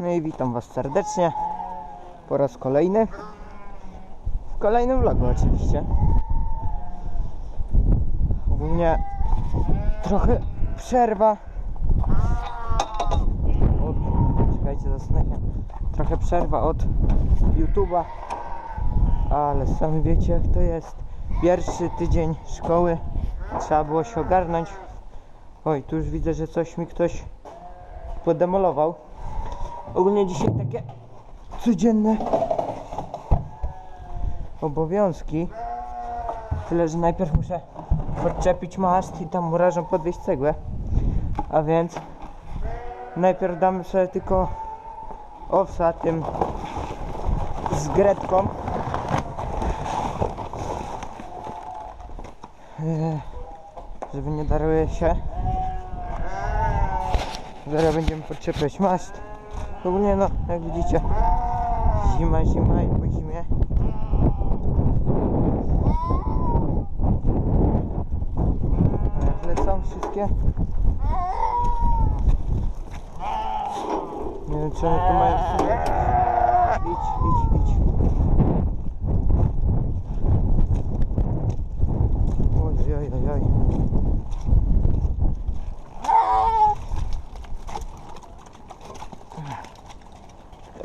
No i witam Was serdecznie po raz kolejny. W kolejnym vlogu oczywiście. Ogólnie trochę przerwa. Od, czekajcie, zasnę się. Trochę przerwa od YouTube'a. Ale sami wiecie jak to jest. Pierwszy tydzień szkoły. Trzeba było się ogarnąć. Oj, tu już widzę, że coś mi ktoś podemolował. Ogólnie dzisiaj takie codzienne obowiązki. Tyle, że najpierw muszę podczepić maszt i tam murarzom podwieźć cegłę. A więc najpierw damy sobie tylko owsa tym z gretką. Eee, żeby nie darły się. Zaraz będziemy podczepiać maszt. Ogólnie no, jak widzicie, zima, zima i po zimie. E, Lecą wszystkie. Nie wiem, czy one tu mają. Idź, idź, idź. Oj, oj, oj, oj.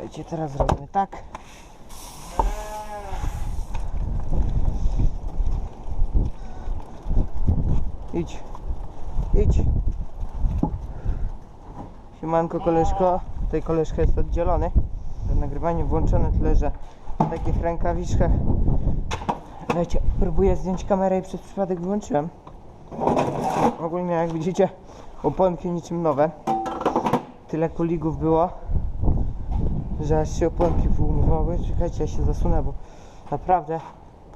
Czekajcie, teraz zrobimy tak. Idź. Idź. Siemanko koleżko. Tutaj koleżka jest oddzielony. Do nagrywania włączone tyle, że w takich rękawiczkach. Wiecie, próbuję zdjąć kamerę i przez przypadek wyłączyłem. Ogólnie jak widzicie oponki niczym nowe. Tyle kuligów było że aż się oponki wyumywały. Czekajcie, ja się zasunę, bo naprawdę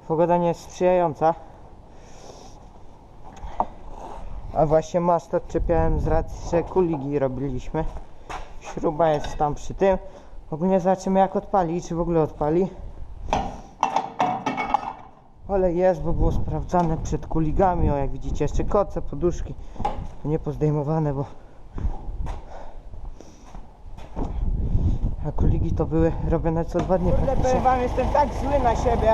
pogoda nie jest sprzyjająca. A właśnie maszt odczepiałem z racji, że kuligi robiliśmy. Śruba jest tam przy tym. Ogólnie zobaczymy jak odpali czy w ogóle odpali. Ale jest, bo było sprawdzane przed kuligami. O, jak widzicie, jeszcze koce, poduszki. Nie pozdejmowane, bo A kuligi to były robione co dwa dni. Kurde, powiem wam, jestem tak zły na siebie.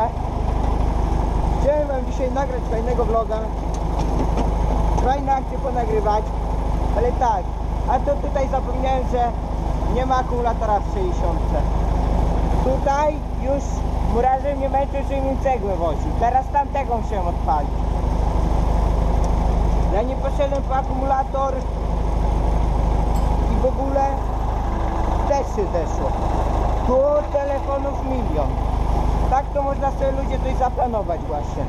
Chciałem wam dzisiaj nagrać fajnego vloga. Fajne akcje ponagrywać. Ale tak, a to tutaj zapomniałem, że nie ma akumulatora w 60. Tutaj już murarzem nie męczył, że mi cegłę woził. Teraz tamtego musiałem odpalić. Ja nie poszedłem po akumulator i w ogóle też się zeszło. Tu telefonów milion. Tak to można sobie ludzie coś zaplanować właśnie.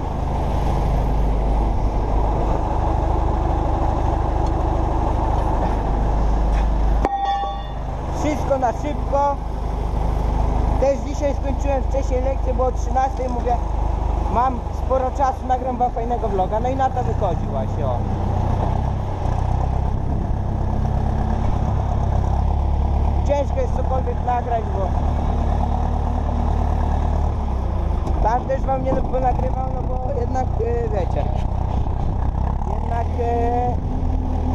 Wszystko na szybko. Też dzisiaj skończyłem wcześniej lekcję, bo o 13 mówię, mam sporo czasu, nagram wam fajnego vloga. No i na to wychodzi właśnie, o. ciężko jest cokolwiek nagrać, bo tam też wam nie ponagrywam, no bo jednak e, wiecie, jednak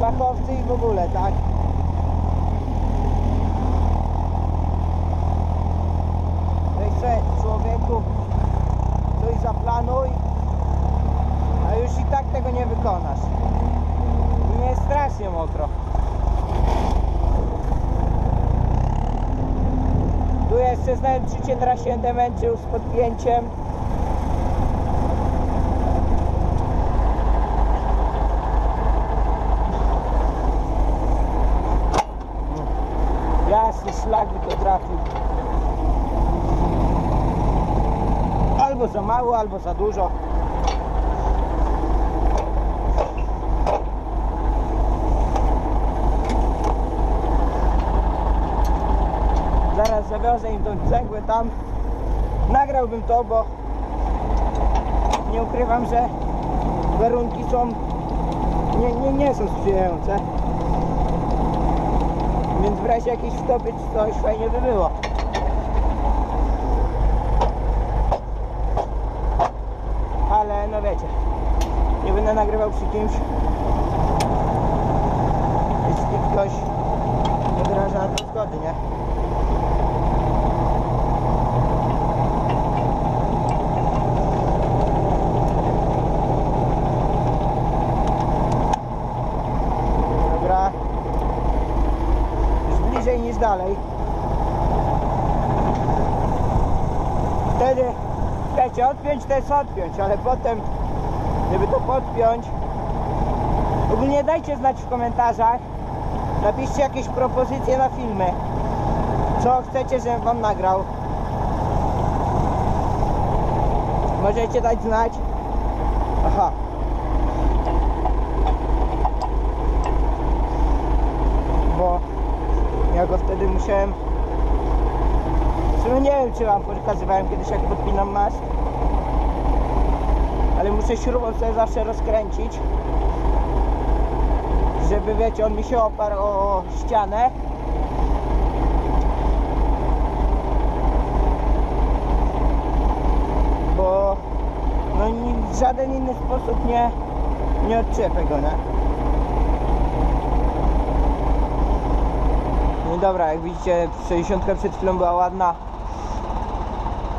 fachowcy i w ogóle, tak? Weź sobie człowieku coś zaplanuj, a już i tak tego nie wykonasz. I nie jest strasznie mokro. Jeszcze znajomczycie teraz się demęczył z podpięciem. Jasny szlak by to trafił. Albo za mało, albo za dużo. Zaraz zawiozę im tą cegłę tam. Nagrałbym to, bo nie ukrywam, że warunki są nie, nie, nie są sprzyjające. Więc w razie jakiejś wtopy czy coś fajnie by było. Ale no wiecie, nie będę nagrywał przy kimś, jeśli ktoś od razu może na to zgody, nie? Dobra. Już bliżej niż dalej. Wtedy, słuchajcie, odpiąć to jest odpiąć, ale potem, żeby to podpiąć, ogólnie dajcie znać w komentarzach, napiszcie jakieś propozycje na filmy, co chcecie, żebym wam nagrał. Możecie dać znać. Aha. Bo ja go wtedy musiałem w sumie nie wiem czy wam pokazywałem kiedyś jak podpinam mast Ale muszę śrubą sobie zawsze rozkręcić Żeby wiecie on mi się oparł o ścianę. Bo no w żaden inny sposób nie, nie odczepię go, nie? No i dobra, jak widzicie 60 przed chwilą była ładna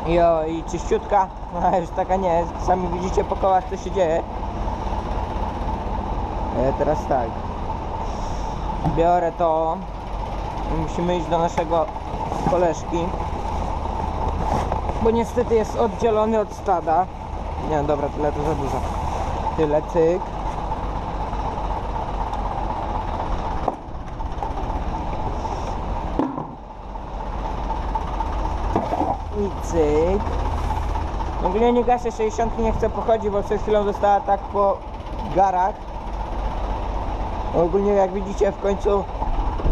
i, o, i czyściutka, no już taka nie jest. Sami widzicie po kołach co się dzieje. E, teraz tak. Biorę to i musimy iść do naszego koleżki. Bo niestety jest oddzielony od stada. Nie, dobra, tyle to za dużo. Tyle, cyk. I cyk. Ogólnie nie gaszę 60, nie chcę pochodzić, bo przed chwilą dostała tak po garach. Ogólnie jak widzicie w końcu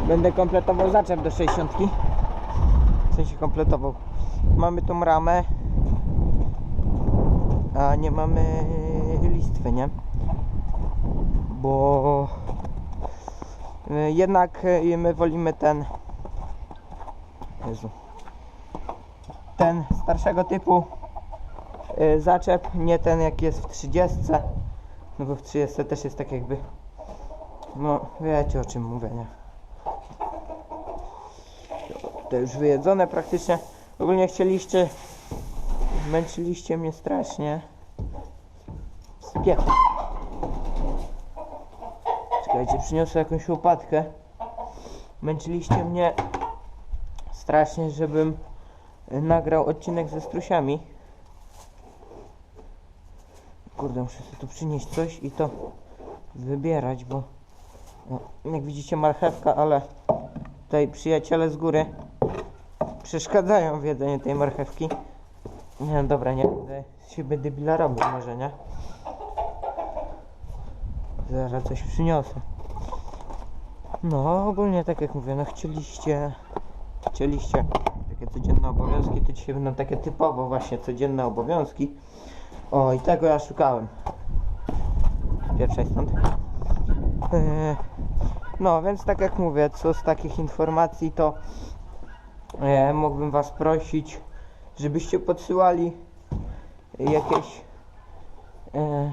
będę kompletował zaczep do 60. W sensie kompletował. Mamy tą ramę, a nie mamy listwy, nie? Bo y, jednak y, my wolimy ten Jezu ten starszego typu y, zaczep, nie ten jak jest w 30. No bo w 30 też jest tak jakby. No wiecie o czym mówię, nie? To już wyjedzone praktycznie. Ogólnie chcieliście. Męczyliście mnie strasznie. Spiech. Czekajcie, przyniosę jakąś łopatkę. Męczyliście mnie strasznie, żebym nagrał odcinek ze strusiami. Kurde, muszę sobie tu przynieść coś i to wybierać, bo no, jak widzicie marchewka, ale tutaj przyjaciele z góry przeszkadzają w jedzeniu tej marchewki. Nie, no dobra, nie będę siebie debila robił może, nie? Zaraz coś przyniosę. No, ogólnie tak jak mówię, no chcieliście, chcieliście takie codzienne obowiązki, to dzisiaj będą takie typowo właśnie codzienne obowiązki. O, i tego ja szukałem. Pierwszej stąd. Yy, no, więc tak jak mówię, co z takich informacji, to e, mógłbym Was prosić, żebyście podsyłali jakieś. E,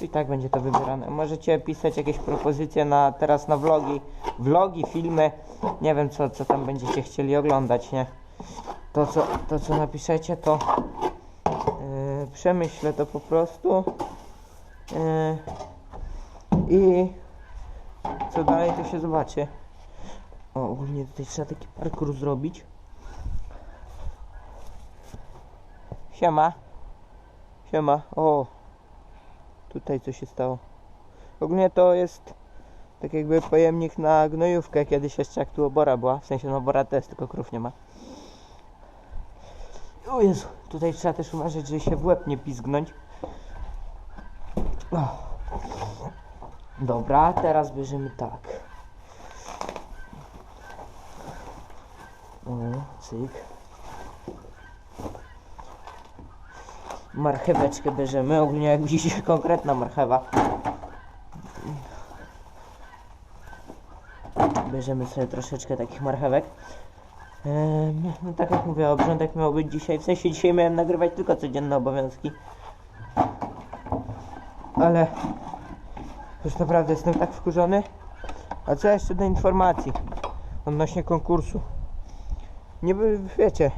I tak będzie to wybierane. Możecie pisać jakieś propozycje na teraz na vlogi, vlogi, filmy. Nie wiem co, co tam będziecie chcieli oglądać, nie? To co, to, co napiszecie, to e, przemyślę to po prostu. E, I co dalej to się zobaczy. O, ogólnie tutaj trzeba taki parkour zrobić. Siema. Siema. O. Tutaj co się stało. Ogólnie to jest tak jakby pojemnik na gnojówkę. Kiedyś jeszcze jak tu obora była. W sensie no obora też, tylko krów nie ma. O Jezu. Tutaj trzeba też uważać, żeby się w łeb nie pizgnąć. Dobra, teraz bierzemy tak. O, cyk. Marcheweczkę bierzemy, ogólnie jak widzicie konkretna marchewa. Bierzemy sobie troszeczkę takich marchewek. No tak jak mówię, obrządek miał być dzisiaj, w sensie dzisiaj miałem nagrywać tylko codzienne obowiązki. Ale już naprawdę jestem tak wkurzony. A co jeszcze do informacji? odnośnie konkursu. Nie wiecie,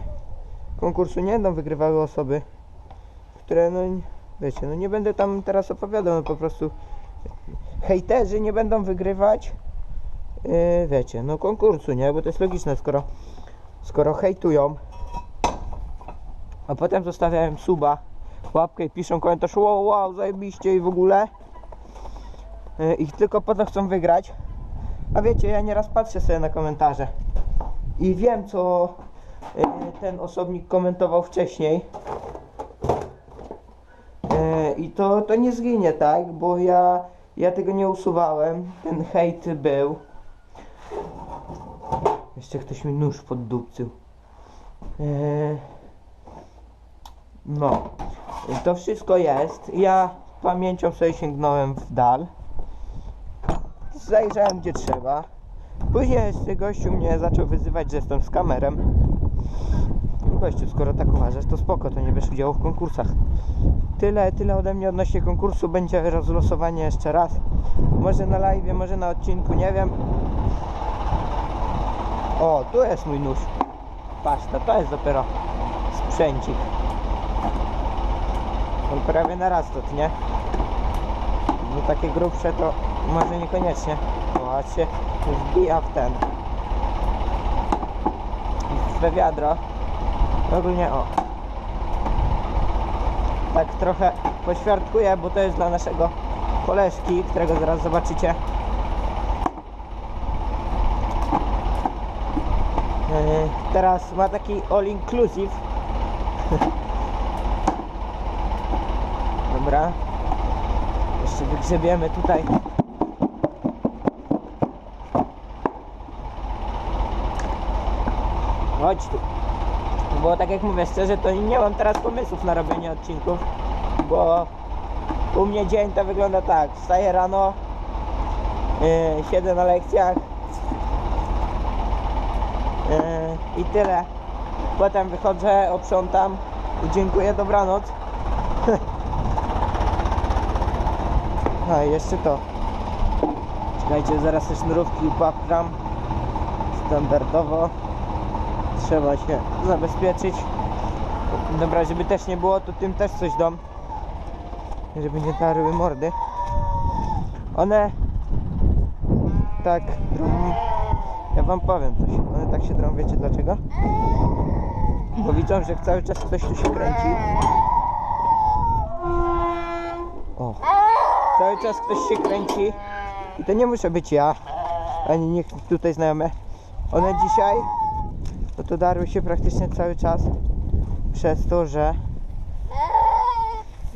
konkursu nie będą wygrywały osoby, które no wiecie, no nie będę tam teraz opowiadał, no po prostu hejterzy nie będą wygrywać yy, wiecie, no konkursu, nie? Bo to jest logiczne, skoro skoro hejtują a potem zostawiają suba, łapkę i piszą komentarz wow, wow, zajebiście i w ogóle yy, i tylko po to chcą wygrać a wiecie, ja nieraz patrzę sobie na komentarze i wiem co yy, ten osobnik komentował wcześniej I to, to nie zginie, tak? Bo ja, ja tego nie usuwałem. Ten hejt był. Jeszcze ktoś mi nóż poddupcył. E, no. To wszystko jest. Ja pamięcią sobie sięgnąłem w dal. Zajrzałem gdzie trzeba. Później jeszcze gościu mnie zaczął wyzywać, że jestem z kamerem. Gościu, skoro tak uważasz, to spoko, to nie bierz udziału w konkursach. Tyle, tyle ode mnie odnośnie konkursu. Będzie rozlosowanie jeszcze raz. Może na live, może na odcinku, nie wiem. O, tu jest mój nóż. Patrz, to, jest dopiero sprzęcik. On prawie na raz nie? No takie grubsze to może niekoniecznie. O, a się wbija w ten. We wiadro. Ogólnie o. Tak trochę poświadkuję, bo to jest dla naszego koleżki, którego zaraz zobaczycie. Yy, Teraz ma taki all inclusive. Dobra. Jeszcze wygrzebiemy tutaj. Chodź tu. Bo tak jak mówię szczerze, to nie mam teraz pomysłów na robienie odcinków, bo u mnie dzień to wygląda tak, wstaję rano, yy, siedzę na lekcjach yy, i tyle. Potem wychodzę, oprzątam i dziękuję, dobranoc. A i jeszcze to. Czekajcie, zaraz te sznurówki upakram standardowo trzeba się zabezpieczyć. Dobra, żeby też nie było, to tym też coś dam. Żeby nie darły mordy. One tak drą. Ja wam powiem coś. One tak się drą, wiecie dlaczego? Bo widzą, że cały czas ktoś tu się kręci. O. Cały czas ktoś się kręci. I to nie muszę być ja, ani nikt tutaj znajomy. One dzisiaj no to darły się praktycznie cały czas przez to, że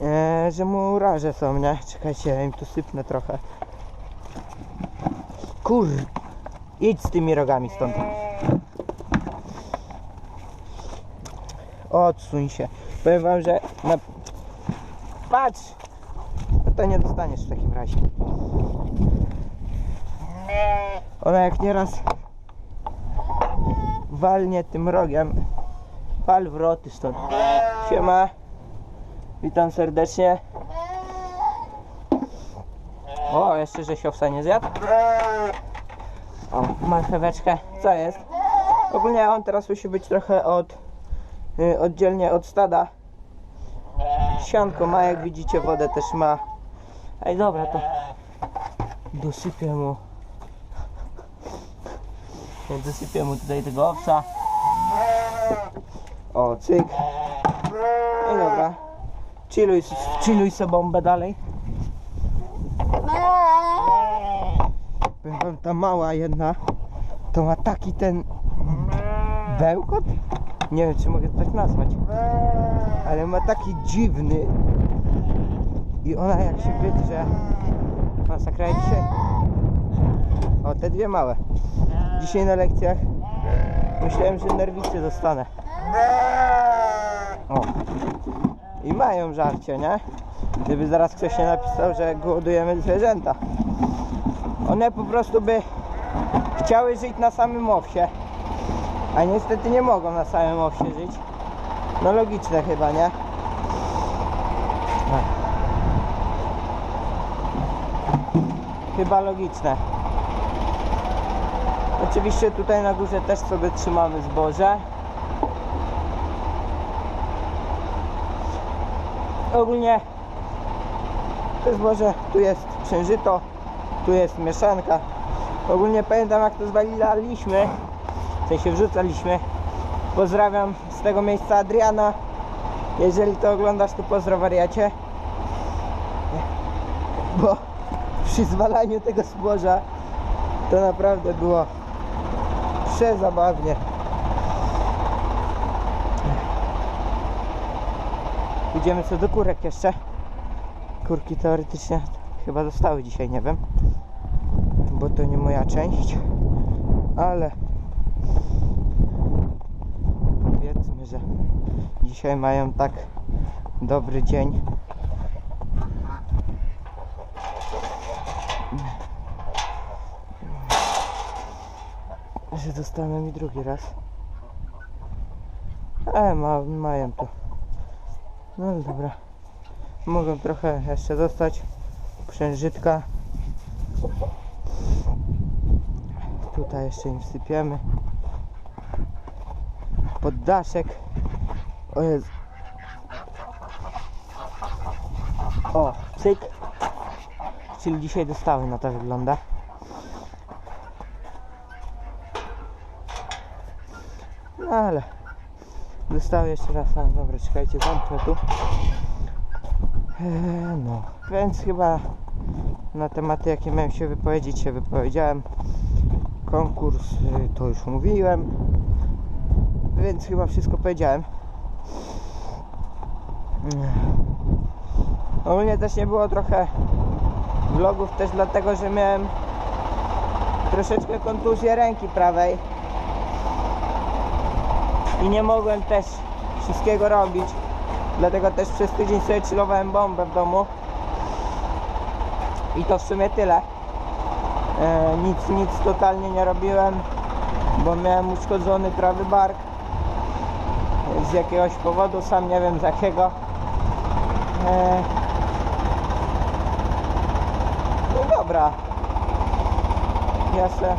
e, że murarze są, nie? Czekajcie, ja im tu sypnę trochę. Kur... Idź z tymi rogami stąd. Odsuń się. Powiem wam, że na... Patrz! No to nie dostaniesz w takim razie. Ona jak nieraz walnie tym rogiem. Pal wroty stąd. Siema. Witam serdecznie. O, jeszcze że się owsa nie zjadł. O, marcheweczkę. Co jest? Ogólnie on teraz musi być trochę od y, oddzielnie od stada. Sianko ma, jak widzicie, wodę też ma. Ej, dobra, to dosypię mu. Ja dosypię mu tutaj tego owsa. O, cyk. No dobra. Chilluj, chilluj sobie bombę dalej. Powiem ta mała jedna to ma taki ten bełkot? Nie wiem, czy mogę to tak nazwać. Ale ma taki dziwny i ona jak się wydrze masakra dzisiaj o te dwie małe dzisiaj na lekcjach myślałem, że nerwicy dostanę o i mają żarcie, nie? Gdyby zaraz ktoś nie napisał, że głodujemy zwierzęta one po prostu by chciały żyć na samym owsie a niestety nie mogą na samym owsie żyć no logiczne chyba, nie? Chyba logiczne. Oczywiście tutaj na górze też sobie trzymamy zboże. Ogólnie to zboże, tu jest przężyto, tu jest mieszanka. Ogólnie pamiętam jak to zwaliliśmy, w sensie wrzucaliśmy. Pozdrawiam z tego miejsca Adriana. Jeżeli to oglądasz, to pozdro wariacie. Bo przy zwalaniu tego zboża to naprawdę było przezabawnie. Idziemy co do kurek jeszcze. Kurki teoretycznie chyba zostały dzisiaj, nie wiem. Bo to nie moja część. Ale powiedzmy, że dzisiaj mają tak dobry dzień. Że dostanę mi drugi raz. E, ma, mają to. No dobra. Mogą trochę jeszcze dostać przężytka. Tutaj jeszcze im wsypiemy. Poddaszek. O Jezu. O, cyk. Czyli dzisiaj dostały na to wygląda. Ale dostały jeszcze raz, ale dobra, czekajcie, zamknę tu. Eee, no, więc chyba na tematy jakie miałem się wypowiedzieć się wypowiedziałem. Konkurs y, to już mówiłem. Więc chyba wszystko powiedziałem. Mm. Ogólnie też nie było trochę vlogów też dlatego, że miałem troszeczkę kontuzję ręki prawej i nie mogłem też wszystkiego robić. Dlatego też przez tydzień sobie chillowałem bombę w domu. I to w sumie tyle. E, nic, nic totalnie nie robiłem, bo miałem uszkodzony prawy bark. Z jakiegoś powodu, sam nie wiem z jakiego. E, no dobra. Ja se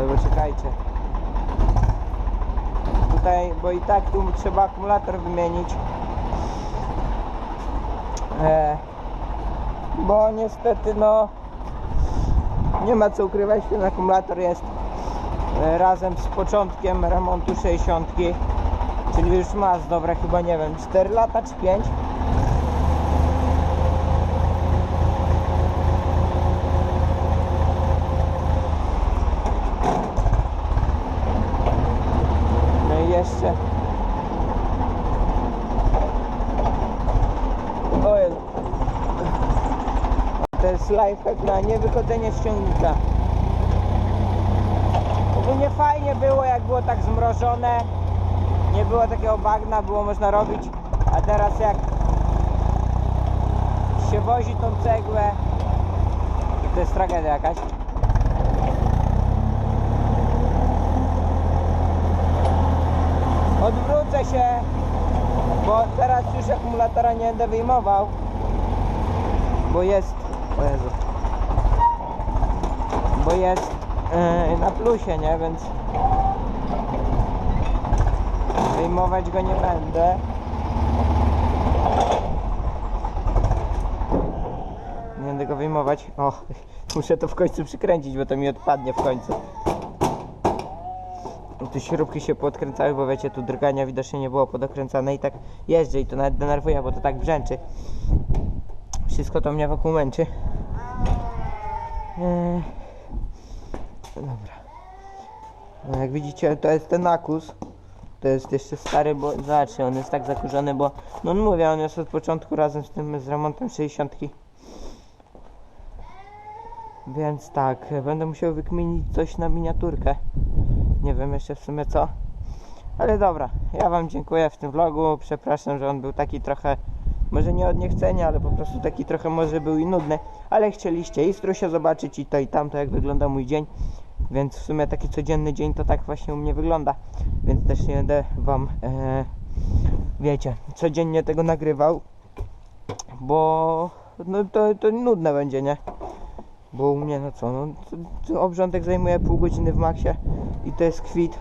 Albo czekajcie. Tutaj, bo i tak tu trzeba akumulator wymienić. E, bo niestety no nie ma co ukrywać, ten akumulator jest e, razem z początkiem remontu 60 czyli już ma z dobre chyba nie wiem 4 lata czy 5 No i jeszcze. O Jezu. To jest lifehack na niewychodzenie z ciągnika. Ogólnie fajnie było jak było tak zmrożone. Nie było takiego bagna, było można robić. A teraz jak się wozi tą cegłę, to jest tragedia jakaś. Odwrócę się, bo teraz już akumulatora nie będę wyjmował, bo jest, o Jezu, bo jest yy, na plusie, nie, więc wyjmować go nie będę. Nie będę go wyjmować. O, muszę to w końcu przykręcić, bo to mi odpadnie w końcu. Tu śrubki się podkręcały, bo wiecie, tu drgania widocznie nie było podokręcane i tak jeżdżę i to nawet denerwuje, bo to tak brzęczy. Wszystko to mnie wokół męczy. Eee, dobra. No jak widzicie, to jest ten akus. To jest jeszcze stary, bo zobaczcie, on jest tak zakurzony, bo no mówię, on jest od początku razem z tym z remontem 60. Więc tak, będę musiał wykminić coś na miniaturkę. Nie wiem jeszcze w sumie co. Ale dobra, ja Wam dziękuję w tym vlogu. Przepraszam, że on był taki trochę, może nie od niechcenia, ale po prostu taki trochę może był i nudny. Ale chcieliście i strusia zobaczyć i to i tamto, jak wygląda mój dzień. Więc w sumie taki codzienny dzień to tak właśnie u mnie wygląda. Więc też nie będę Wam, e, wiecie, codziennie tego nagrywał. Bo no to, to nudne będzie, nie? Bo u mnie, no co, no obrządek zajmuje pół godziny w maksie i to jest kwit.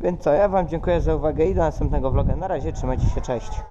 Więc co, ja wam dziękuję za uwagę i do następnego vloga. Na razie, trzymajcie się, cześć.